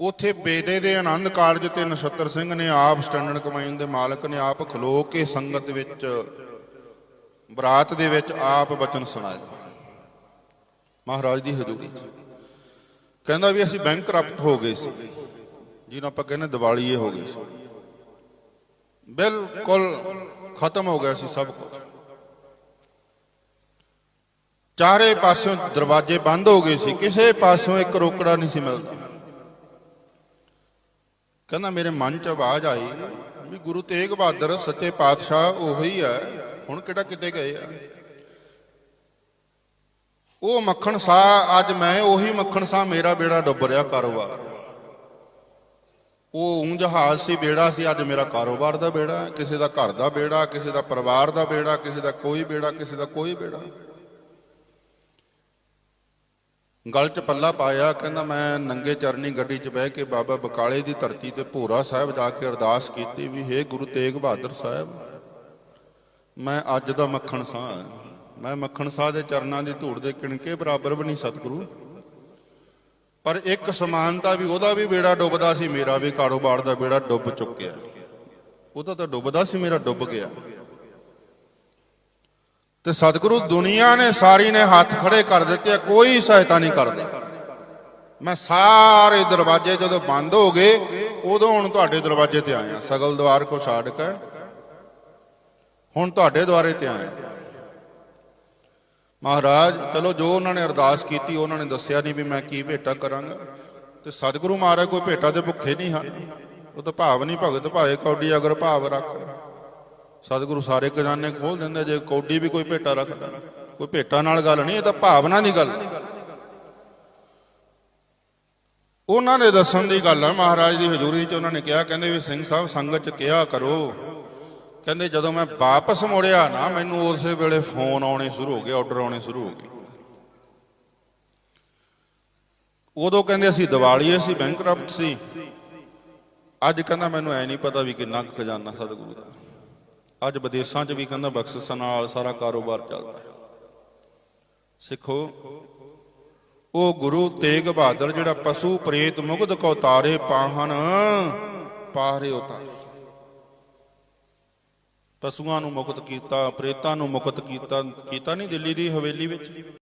ਉਥੇ ਬੇਦੇ ਦੇ ਆਨੰਦ ਕਾਲਜ ਤੇ ਨਛੱਤਰ ਸਿੰਘ ਨੇ ਆਪ ਸਟੈਂਡਰਡ ਕਮਾਈਨ ਦੇ ਮਾਲਕ ਨੇ ਆਪ ਖਲੋ ਕੇ ਸੰਗਤ ਵਿੱਚ, ਬਰਾਤ ਦੇ ਵਿੱਚ ਆਪ ਬਚਨ ਸੁਣਾਇਆ। ਮਹਾਰਾਜ ਦੀ ਹਜ਼ੂਰੀ 'ਚ। ਕਹਿੰਦਾ ਵੀ ਅਸੀਂ ਬੈਂਕਰਪਟ ਹੋ ਗਏ ਸੀ, ਜਿਹਨੂੰ ਆਪਾਂ ਕਹਿੰਦੇ ਦਿਵਾਲੀਏ ਹੋ ਗਏ ਸੀ। ਬਿਲਕੁਲ ਖਤਮ ਹੋ ਗਿਆ ਸੀ ਸਭ ਕੁਝ ਚਾਰੇ ਪਾਸਿਓਂ ਦਰਵਾਜ਼ੇ ਬੰਦ ਹੋ ਗਏ ਸੀ, ਕਿਸੇ ਪਾਸਿਓਂ ਇੱਕ ਰੋਕੜਾ ਨਹੀਂ ਸੀ ਮਿਲਦਾ। ਕਹਿੰਦਾ, ਮੇਰੇ ਮਨ 'ਚ ਆਵਾਜ਼ ਆਈ ਵੀ ਗੁਰੂ ਤੇਗ ਬਹਾਦਰ ਸੱਚੇ ਪਾਤਸ਼ਾਹ ਉਹੀ ਹੈ ਹੁਣ ਕਿਹੜਾ ਕਿਤੇ ਗਏ ਆ? ਉਹ ਮੱਖਣ ਸਾਹ, ਅੱਜ ਮੈਂ ਉਹੀ ਮੱਖਣ ਸਾਹ, ਮੇਰਾ ਬੇੜਾ ਡੁੱਬ ਰਿਹਾ ਕਾਰੋਬਾਰ। ਉਹ ਊਂ ਜਹਾਜ਼ ਸੀ, ਬੇੜਾ ਸੀ, ਅੱਜ ਮੇਰਾ ਕਾਰੋਬਾਰ ਦਾ ਬੇੜਾ, ਕਿਸੇ ਦਾ ਘਰ ਦਾ ਬੇੜਾ, ਕਿਸੇ ਦਾ ਪਰਿਵਾਰ ਦਾ ਬੇੜਾ, ਕਿਸੇ ਦਾ ਕੋਈ ਬੇੜਾ, ਕਿਸੇ ਦਾ ਕੋਈ ਬੇੜਾ। ਗਲ 'ਚ ਪੱਲਾ ਪਾਇਆ, ਕਹਿੰਦਾ ਮੈਂ ਨੰਗੇ ਚਰਨੀ ਗੱਡੀ 'ਚ ਬਹਿ ਕੇ ਬਾਬਾ ਬਕਾਲੇ ਦੀ ਧਰਤੀ ਤੇ ਭੋਰਾ ਸਾਹਿਬ ਜਾ ਕੇ ਅਰਦਾਸ ਕੀਤੀ ਵੀ ਹੇ ਗੁਰੂ ਤੇਗ ਬਹਾਦਰ ਸਾਹਿਬ, ਮੈਂ ਅੱਜ ਦਾ ਮੱਖਣ ਸਾਹ ਹਾਂ। ਮੈਂ ਮੱਖਣ ਸਾਹ ਦੇ ਚਰਨਾਂ ਦੀ ਧੂੜ ਦੇ ਕਿਣਕੇ ਬਰਾਬਰ ਵੀ ਨਹੀਂ ਸਤਿਗੁਰੂ। ਪਰ ਇੱਕ ਸਮਾਨਤਾ ਵੀ, ਉਹਦਾ ਵੀ ਬੇੜਾ ਡੁੱਬਦਾ ਸੀ, ਮੇਰਾ ਵੀ ਕਾਰੋਬਾਰ ਦਾ ਬੇੜਾ ਡੁੱਬ ਚੁੱਕਿਆ। ਉਹਦਾ ਤਾਂ ਡੁੱਬਦਾ ਸੀ, ਮੇਰਾ ਡੁੱਬ ਗਿਆ। ਤੇ ਸਤਿਗੁਰੂ ਦੁਨੀਆ ਨੇ ਸਾਰੀ ਨੇ ਹੱਥ ਖੜੇ ਕਰ ਦਿੱਤੇ ਆ, ਕੋਈ ਸਹਾਇਤਾ ਨਹੀਂ ਕਰਦਾ। ਮੈਂ ਸਾਰੇ ਦਰਵਾਜ਼ੇ ਜਦੋਂ ਬੰਦ ਹੋ ਗਏ ਉਦੋਂ ਹੁਣ ਤੁਹਾਡੇ ਦਰਵਾਜ਼ੇ ਤੇ ਆਇਆ। ਸਗਲ ਦਵਾਰ ਕੋ ਛਾੜ ਕੇ ਹੁਣ ਤੁਹਾਡੇ ਦੁਆਰੇ ਤੇ ਆਇਆ। ਮਹਾਰਾਜ ਚਲੋ ਜੋ ਉਹਨਾਂ ਨੇ ਅਰਦਾਸ ਕੀਤੀ ਉਹਨਾਂ ਨੇ ਦੱਸਿਆ ਨਹੀਂ ਵੀ ਮੈਂ ਕੀ ਭੇਟਾ ਕਰਾਂਗਾ। ਤੇ ਸਤਿਗੁਰੂ ਮਹਾਰਾਜ ਕੋਈ ਭੇਟਾ ਦੇ ਭੁੱਖੇ ਨਹੀਂ ਹਨ। ਉਹ ਤਾਂ ਭਾਵ ਨਹੀਂ ਭਗਤ ਭਾਏ ਕੌਡੀ ਅਗਰ ਭਾਵ ਰੱਖ। ਸਤਿਗੁਰੂ ਸਾਰੇ ਖਜ਼ਾਨੇ ਖੋਲ ਦਿੰਦੇ, ਜੇ ਕੌਡੀ ਵੀ ਕੋਈ ਭੇਟਾ ਰੱਖਦਾ। ਕੋਈ ਭੇਟਾ ਨਾਲ ਗੱਲ ਨਹੀਂ, ਇਹ ਤਾਂ ਭਾਵਨਾ ਦੀ ਗੱਲ। ਉਹਨਾਂ ਨੇ ਦੱਸਣ ਦੀ ਗੱਲ ਹੈ ਮਹਾਰਾਜ ਦੀ, ਹਜ਼ੂਰੀ 'ਚ ਉਹਨਾਂ ਨੇ ਕਿਹਾ, ਕਹਿੰਦੇ ਵੀ ਸਿੰਘ ਸਾਹਿਬ ਸੰਗਤ 'ਚ ਕਿਹਾ ਕਰੋ। ਕਹਿੰਦੇ ਜਦੋਂ ਮੈਂ ਵਾਪਸ ਮੁੜਿਆ ਨਾ, ਮੈਨੂੰ ਉਸੇ ਵੇਲੇ ਫੋਨ ਆਉਣੇ ਸ਼ੁਰੂ ਹੋ ਗਏ ਆਰਡਰ ਆਉਣੇ ਸ਼ੁਰੂ ਹੋ ਗਏ। ਉਦੋਂ ਕਹਿੰਦੇ ਅਸੀਂ ਦਿਵਾਲੀਏ ਸੀ ਬੈਂਕਰਪਟ ਸੀ। ਅੱਜ ਕਹਿੰਦਾ ਮੈਨੂੰ ਐ ਨਹੀਂ ਪਤਾ ਵੀ ਕਿੰਨਾ ਕੁ ਖਜ਼ਾਨਾ ਸਤਿਗੁਰੂ ਦਾ। ਅੱਜ ਵਿਦੇਸ਼ਾਂ 'ਚ ਵੀ ਕਹਿੰਦਾ ਬਖਸ਼ਿਸ਼ਾਂ ਨਾਲ ਸਾਰਾ ਕਾਰੋਬਾਰ ਚੱਲਦਾ। ਸਿੱਖੋ, ਉਹ ਗੁਰੂ ਤੇਗ ਬਹਾਦਰ ਜਿਹੜਾ ਪਸ਼ੂ ਪ੍ਰੇਤ ਮੁਗਧ ਕੋ ਤਾਰੇ ਪਾਹਨ, ਪਾਹਰੇ ਉਤਾਰੇ। ਪਸ਼ੂਆਂ ਨੂੰ ਮੁਕਤ ਕੀਤਾ, ਪ੍ਰੇਤਾਂ ਨੂੰ ਮੁਕਤ ਕੀਤਾ ਕੀਤਾ ਨਹੀਂ ਦਿੱਲੀ ਦੀ ਹਵੇਲੀ ਵਿੱਚ?